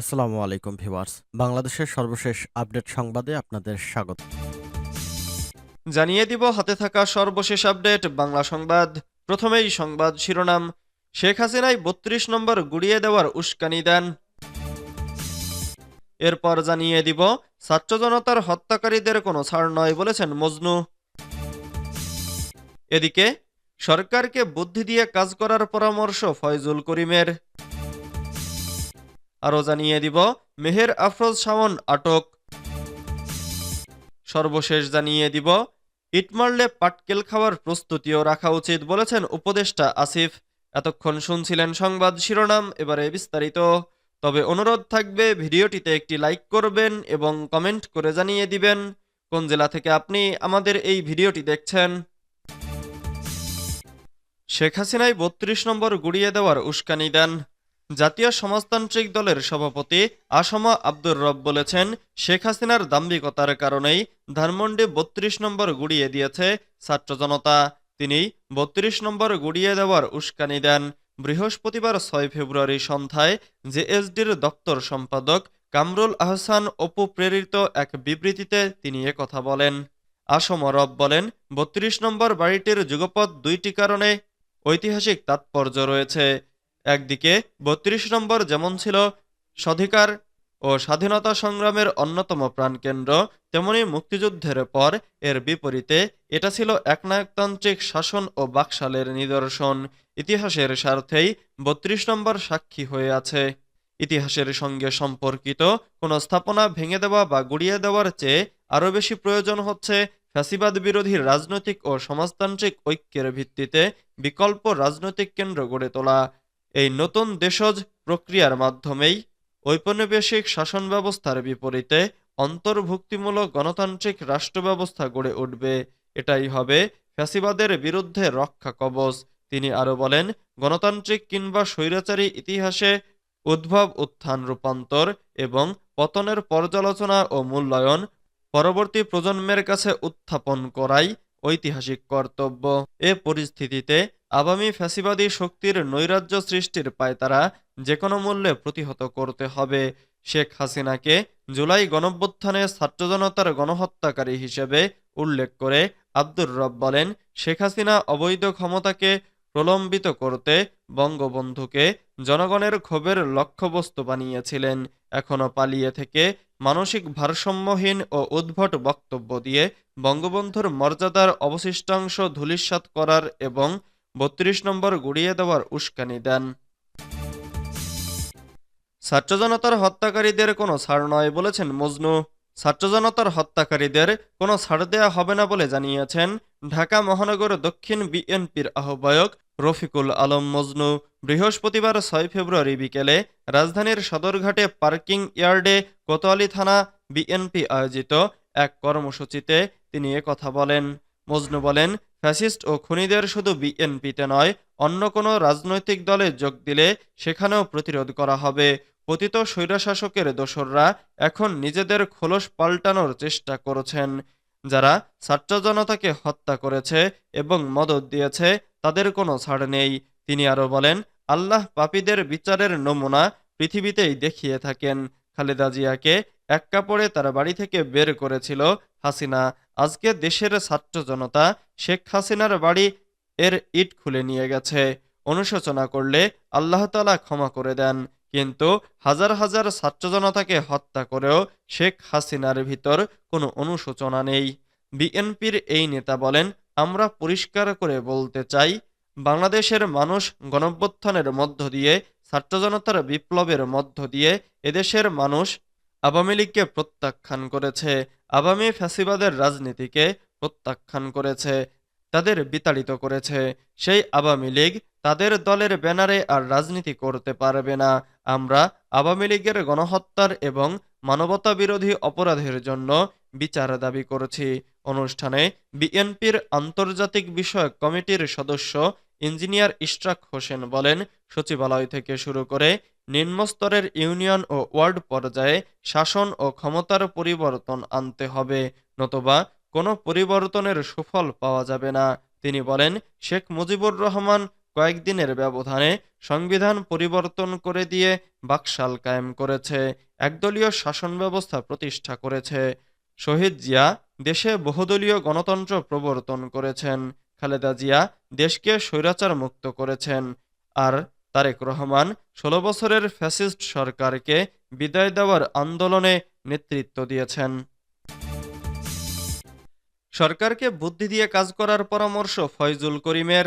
আসসালামু আলাইকুম ভিউয়ার্স। বাংলাদেশের সর্বশেষ আপডেট সংবাদে আপনাদের স্বাগত। জানিয়ে দিব, হাতে থাকা সর্বশেষ আপডেট, বাংলা সংবাদ। প্রথমেই সংবাদ শিরোনাম, শেখ হাসিনাই বত্রিশ নম্বর গুড়িয়ে দেওয়ার উস্কানি দেন। এরপর জানিয়ে দিব, ছাত্র জনতার হত্যাকারীদের কোনো ছাড় নয় বলেছেন মজনু। এদিকে, সরকারকে বুদ্ধি দিয়ে কাজ করার পরামর্শ ফয়জুল করিমের। আরও জানিয়ে দিব। মেহের আফরোজ শাওন আটক। সর্বশেষ জানিয়ে দিব, ইট মারলে পাটকেল খাওয়ার প্রস্তুতিও রাখা উচিত বলেছেন উপদেষ্টা আসিফ। এতক্ষণ শুনছিলেন সংবাদ শিরোনাম, এবারে বিস্তারিত। তবে অনুরোধ থাকবে, ভিডিওটিতে একটি লাইক করবেন এবং কমেন্ট করে জানিয়ে দিবেন, কোন জেলা থেকে আপনি আমাদের এই ভিডিওটি দেখছেন। শেখ হাসিনাই বত্রিশ নম্বর গুড়িয়ে দেওয়ার উস্কানি দেন। জাতীয় সমাজতান্ত্রিক দলের সভাপতি আসমা আব্দুর রব বলেছেন, শেখ হাসিনার দাম্ভিকতার কারণেই ধানমন্ডি বত্রিশ নম্বর গুড়িয়ে দিয়েছে ছাত্র জনতা। তিনি বত্রিশ নম্বর গুড়িয়ে দেওয়ার উস্কানি দেন। বৃহস্পতিবার ছয় ফেব্রুয়ারি সন্ধ্যায় জেএসডির দপ্তর সম্পাদক কামরুল আহসান অপু প্রেরিত এক বিবৃতিতে তিনি কথা বলেন। আসম রব বলেন, বত্রিশ নম্বর বাড়িটির যুগপথ দুইটি কারণে ঐতিহাসিক তাৎপর্য রয়েছে। একদিকে বত্রিশ নম্বর যেমন ছিল স্বাধিকার ও স্বাধীনতা সংগ্রামের অন্যতম প্রাণকেন্দ্র, তেমনি মুক্তিযুদ্ধের পর এর বিপরীতে এটা ছিল একনায়কতান্ত্রিক শাসন ও বাকশালের নিদর্শন। ইতিহাসের স্বার্থেই বত্রিশ নম্বর সাক্ষী হয়ে আছে। ইতিহাসের সঙ্গে সম্পর্কিত কোনো স্থাপনা ভেঙে দেওয়া বা গুড়িয়ে দেওয়ার চেয়ে আরও বেশি প্রয়োজন হচ্ছে ফ্যাসিবাদ বিরোধী রাজনৈতিক ও সমাজতান্ত্রিক ঐক্যের ভিত্তিতে বিকল্প রাজনৈতিক কেন্দ্র গড়ে তোলা। এই নতুন দেশজ প্রক্রিয়ার মাধ্যমেই ঔপনিবেশিক শাসন ব্যবস্থার বিপরীতে অন্তর্ভুক্তিমূলক গণতান্ত্রিক রাষ্ট্র ব্যবস্থা গড়ে উঠবে। এটাই হবে ফ্যাসিবাদের বিরুদ্ধে রক্ষা কবচ। তিনি আরও বলেন, গণতান্ত্রিক কিংবা স্বৈরাচারী ইতিহাসে উদ্ভব উত্থান রূপান্তর এবং পতনের পর্যালোচনা ও মূল্যায়ন পরবর্তী প্রজন্মের কাছে উত্থাপন করাই ঐতিহাসিক কর্তব্য। এ পরিস্থিতিতে আগামী ফ্যাসিবাদী শক্তির নৈরাজ্য সৃষ্টির পায়তারা যে কোনো মূল্যে প্রতিহত করতে হবে। শেখ হাসিনাকে জুলাই গণভ্যুত্থানে ছাত্র জনতার গণহত্যাকারী হিসেবে উল্লেখ করে আব্দুর রব বলেন, শেখ হাসিনা অবৈধ ক্ষমতাকে প্রলম্বিত করতে বঙ্গবন্ধুকে জনগণের ক্ষোভের লক্ষ্যবস্তু বানিয়েছিলেন, এখনও পালিয়ে থেকে মানসিক ভারসাম্যহীন ও উদ্ভট বক্তব্য দিয়ে বঙ্গবন্ধুর মর্যাদার অবশিষ্টাংশ ধূলিসাৎ করার এবং বত্রিশ নম্বর গুড়িয়ে দেওয়ার উস্কানি দেন। ছাত্র জনতার হত্যাকারীদের কোনো ছাড় নয় বলেছেন মজনু। ছাত্র জনতার হত্যাকারীদের কোনো ছাড় দেয়া হবে না বলে জানিয়েছেন ঢাকা মহানগর দক্ষিণ বিএনপির আহ্বায়ক রফিকুল আলম মজনু। বৃহস্পতিবার ছয় ফেব্রুয়ারি বিকেলে রাজধানীর সদরঘাটে পার্কিং ইয়ার্ডে কোতোয়ালি থানা বিএনপি আয়োজিত এক কর্মসূচিতে তিনি কথা বলেন। মজনু বলেন, ফ্যাসিস্ট ও খুনিদের শুধু বিএনপিতে নয়, অন্য কোনো রাজনৈতিক দলে যোগ দিলে সেখানেও প্রতিরোধ করা হবে। পতিত স্বৈরশাসকের দোসররা এখন নিজেদের খোলস পাল্টানোর চেষ্টা করছেন। যারা ছাত্র জনতাকে হত্যা করেছে এবং মদত দিয়েছে, তাদের কোনো ছাড় নেই। তিনি আরও বলেন আল্লাহ পাপীদের বিচারের নমুনা পৃথিবীতেই দেখিয়ে থাকেন। খালেদা জিয়াকে এক কাপড়ে তার বাড়ি থেকে বের করেছিল হাসিনা। আজকে দেশের ছাত্র জনতা শেখ হাসিনার বাড়ি এর ইট খুলে নিয়ে গেছে। অনুশোচনা করলে আল্লাহ তালা ক্ষমা করে দেন। কিন্তু হাজার হাজার ছাত্র জনতাকে হত্যা করেও শেখ হাসিনার ভিতর কোনো অনুশোচনা নেই। বিএনপির এই নেতা বলেন, আমরা পরিষ্কার করে বলতে চাই বাংলাদেশের মানুষ গণভ্যুত্থানের মধ্য দিয়ে, ছাত্র জনতার বিপ্লবের মধ্য দিয়ে এদেশের মানুষ আওয়ামী লীগকে প্রত্যাখ্যান করেছে, আওয়ামী ফ্যাসিবাদের রাজনীতিকে প্রত্যাখ্যান করেছে, তাদের বিতাড়িত করেছে। সেই আওয়ামী লীগ তাদের দলের ব্যানারে আর রাজনীতি করতে পারবে না। আমরা আওয়ামী লীগের গণহত্যার এবং মানবতা বিরোধী অপরাধের জন্য বিচার দাবি করছি। অনুষ্ঠানে বিএনপির আন্তর্জাতিক বিষয়ক কমিটির সদস্য ইঞ্জিনিয়ার ইশরাক হোসেন বলেন, সচিবালয় থেকে শুরু করে নিম্নস্তরের ইউনিয়ন ও ওয়ার্ড পর্যায়ে শাসন ও ক্ষমতার পরিবর্তন আনতে হবে, নতুবা কোনো পরিবর্তনের সুফল পাওয়া যাবে না। তিনি বলেন, শেখ মুজিবুর রহমান কয়েকদিনের ব্যবধানে সংবিধান পরিবর্তন করে দিয়ে বাকশাল কায়েম করেছে, একদলীয় শাসন ব্যবস্থা প্রতিষ্ঠা করেছে। শহীদ জিয়া দেশে বহুদলীয় গণতন্ত্র প্রবর্তন করেছেন। খালেদা জিয়া দেশকে স্বৈরাচার মুক্ত করেছেন। আর তারেক রহমান ষোলো বছরের ফ্যাসিস্ট সরকারকে বিদায় দেওয়ার আন্দোলনে নেতৃত্ব দিয়েছেন। সরকারকে বুদ্ধি দিয়ে কাজ করার পরামর্শ ফয়জুল করিমের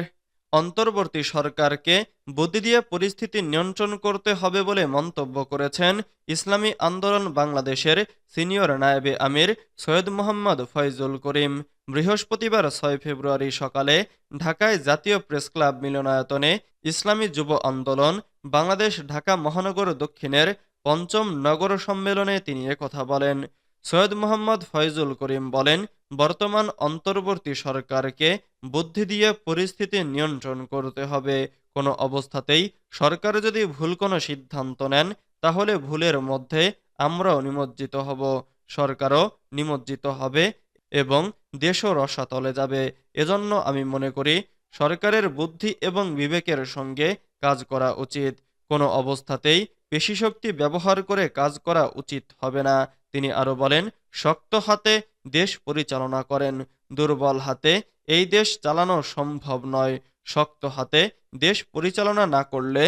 অন্তর্বর্তী সরকারকে বুদ্ধি দিয়ে পরিস্থিতি নিয়ন্ত্রণ করতে হবে বলে মন্তব্য করেছেন ইসলামী আন্দোলন বাংলাদেশের সিনিয়র নায়েবে আমির সৈয়দ মোহাম্মদ ফয়জুল করিম। বৃহস্পতিবার ছয় ফেব্রুয়ারি সকালে ঢাকায় জাতীয় প্রেস ক্লাব মিলনায়তনে ইসলামী যুব আন্দোলন বাংলাদেশ ঢাকা মহানগর দক্ষিণের পঞ্চম নগর সম্মেলনে তিনি কথা বলেন। সৈয়দ মোহাম্মদ ফয়জুল করিম বলেন বর্তমান অন্তর্বর্তী সরকারকে বুদ্ধি দিয়ে পরিস্থিতি নিয়ন্ত্রণ করতে হবে। কোনো অবস্থাতেই সরকার যদি ভুল কোনো সিদ্ধান্ত নেন, তাহলে ভুলের মধ্যে আমরাও নিমজ্জিত হব। সরকারও নিমজ্জিত হবে এবং দেশও রসাতলে যাবে। এজন্য আমি মনে করি সরকারের বুদ্ধি এবং বিবেকের সঙ্গে কাজ করা উচিত। কোনো অবস্থাতেই পেশিশক্তি ব্যবহার করে কাজ করা উচিত হবে না। তিনি আরও বলেন, শক্ত হাতে দেশ পরিচালনা করেন। দুর্বল হাতে এই দেশ চালানো সম্ভব নয়। শক্ত হাতে দেশ পরিচালনা না করলে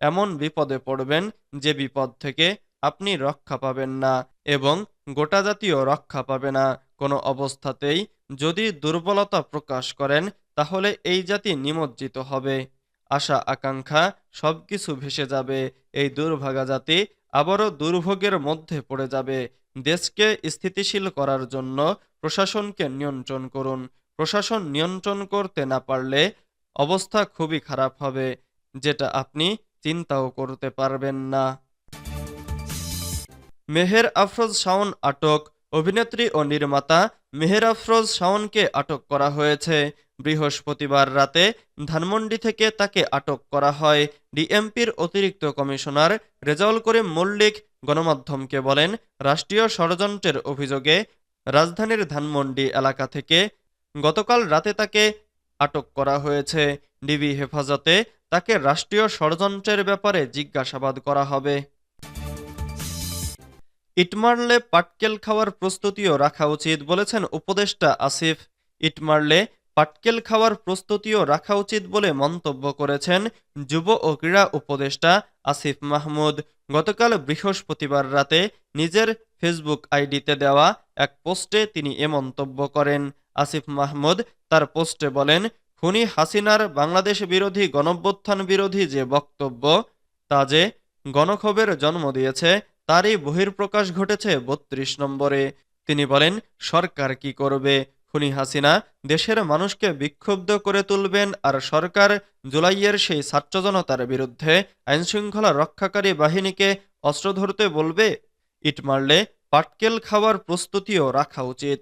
এমন বিপদে পড়বেন যে বিপদ থেকে আপনি রক্ষা পাবেন না এবং গোটা জাতীয় রক্ষা পাবে না। কোনো অবস্থাতেই যদি দুর্বলতা প্রকাশ করেন, তাহলে এই জাতি নিমজ্জিত হবে। আশা আকাঙ্ক্ষা সবকিছু ভেসে যাবে। এই দুর্ভাগা জাতি আবারও দুর্ভোগের মধ্যে পড়ে যাবে। দেশকে স্থিতিশীল করার জন্য প্রশাসনকে নিয়ন্ত্রণ করুন। প্রশাসন নিয়ন্ত্রণ করতে না পারলে অবস্থা খুবই খারাপ হবে, যেটা আপনি চিন্তাও করতে পারবেন না। মেহের আফরোজ শাওন আটক। অভিনেত্রী ও নির্মাতা মেহের আফরোজ শাওনকে আটক করা হয়েছে। বৃহস্পতিবার রাতে ধানমন্ডি থেকে তাকে আটক করা হয়। ডিএমপির অতিরিক্ত কমিশনার রেজাউল করিম মল্লিক গণমাধ্যমকে বলেন, রাষ্ট্রীয় ষড়যন্ত্রের অভিযোগে রাজধানীর ধানমন্ডি এলাকা থেকে গতকাল রাতে তাকে আটক করা হয়েছে। ডিবি হেফাজতে তাকে রাষ্ট্রীয় ষড়যন্ত্রের ব্যাপারে জিজ্ঞাসাবাদ করা হবে। ইট মারলে পাটকেল খাওয়ার প্রস্তুতিও রাখা উচিত বলেছেন উপদেষ্টা আসিফ। ইট মারলে পাটকেল খাওয়ার প্রস্তুতিও রাখা উচিত বলে মন্তব্য করেছেন যুব ও ক্রীড়া উপদেষ্টা আসিফ মাহমুদ। গতকাল বৃহস্পতিবার রাতে নিজের ফেসবুক আইডিতে দেওয়া এক পোস্টে তিনি এ মন্তব্য করেন। আসিফ মাহমুদ তার পোস্টে বলেন, খুনি হাসিনার বাংলাদেশ বিরোধী গণভ্যুত্থান বিরোধী যে বক্তব্য, তা যে গণক্ষোভের জন্ম দিয়েছে, তারই বহির্প্রকাশ ঘটেছে বত্রিশ নম্বরে। তিনি বলেন, সরকার কি করবে? খুনি হাসিনা দেশের মানুষকে বিক্ষুব্ধ করে তুলবেন আর সরকার জুলাইয়ের সেই ছাত্র জনতার বিরুদ্ধে আইনশৃঙ্খলা রক্ষাকারী বাহিনীকে অস্ত্র ধরতে বলবে। ইট মারলে পাটকেল খাওয়ার প্রস্তুতিও রাখা উচিত।